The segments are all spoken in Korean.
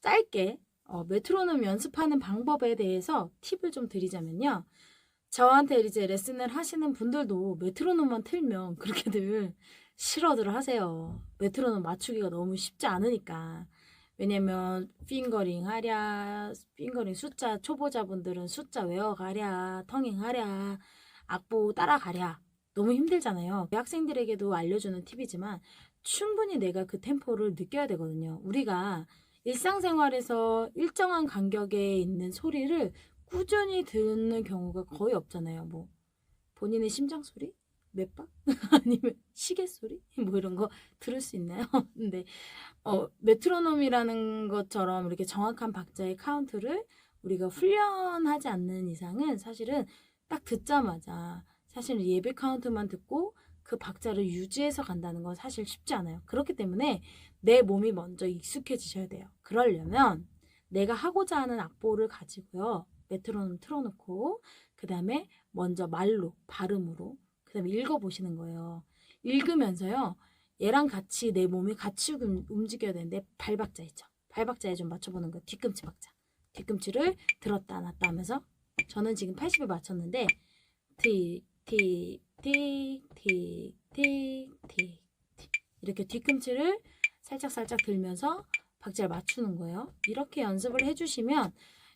짧게 어, 메트로놈 연습하는 방법에 대해서 팁을 좀 드리자면요. 저한테 이제 레슨을 하시는 분들도 메트로놈만 틀면 그렇게들 싫어들 하세요. 메트로놈 맞추기가 너무 쉽지 않으니까. 왜냐면 핑거링 하랴, 핑거링 숫자 초보자분들은 숫자 외워가랴, 터닝하랴, 악보 따라가랴. 너무 힘들잖아요. 학생들에게도 알려주는 팁이지만 충분히 내가 그 템포를 느껴야 되거든요. 우리가 일상생활에서 일정한 간격에 있는 소리를 꾸준히 듣는 경우가 거의 없잖아요. 뭐 본인의 심장 소리, 맷박 아니면 시계 소리 뭐 이런 거 들을 수 있나요? 근데 어 메트로놈이라는 것처럼 이렇게 정확한 박자의 카운트를 우리가 훈련하지 않는 이상은 사실은 딱 듣자마자 사실 예배 카운트만 듣고 그 박자를 유지해서 간다는 건 사실 쉽지 않아요. 그렇기 때문에 내 몸이 먼저 익숙해지셔야 돼요. 그러려면 내가 하고자 하는 악보를 가지고요. 메트로놈 틀어놓고 그 다음에 먼저 말로 발음으로 그 다음에 읽어보시는 거예요. 읽으면서요. 얘랑 같이 내 몸이 같이 움- 움직여야 되는데 발박자 있죠. 발박자에 좀 맞춰보는 거예요. 뒤꿈치 박자. 뒤꿈치를 들었다 놨다 하면서 저는 지금 80에 맞췄는데 틱, 틱, 틱, 틱, 틱, 틱, 틱. 이렇게 뒤꿈치를 살짝살짝 들면서 박자를 맞추는 거예요. 이렇게 연습을 해주시면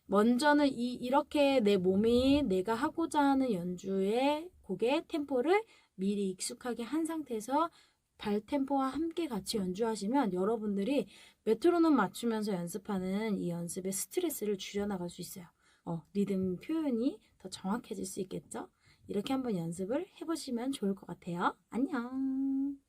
먼저는 이, 이렇게 내 몸이 내가 하고자 하는 연주의 곡의 템포를 미리 익숙하게 한 상태에서 발 템포와 함께 같이 연주하시면 여러분들이 메트로놈 맞추면서 연습하는 이 연습의 스트레스를 줄여나갈 수 있어요. 어, 리듬 표현이 더 정확해질 수 있겠죠? 이렇게 한번 연습을 해보시면 좋을 것 같아요. 안녕!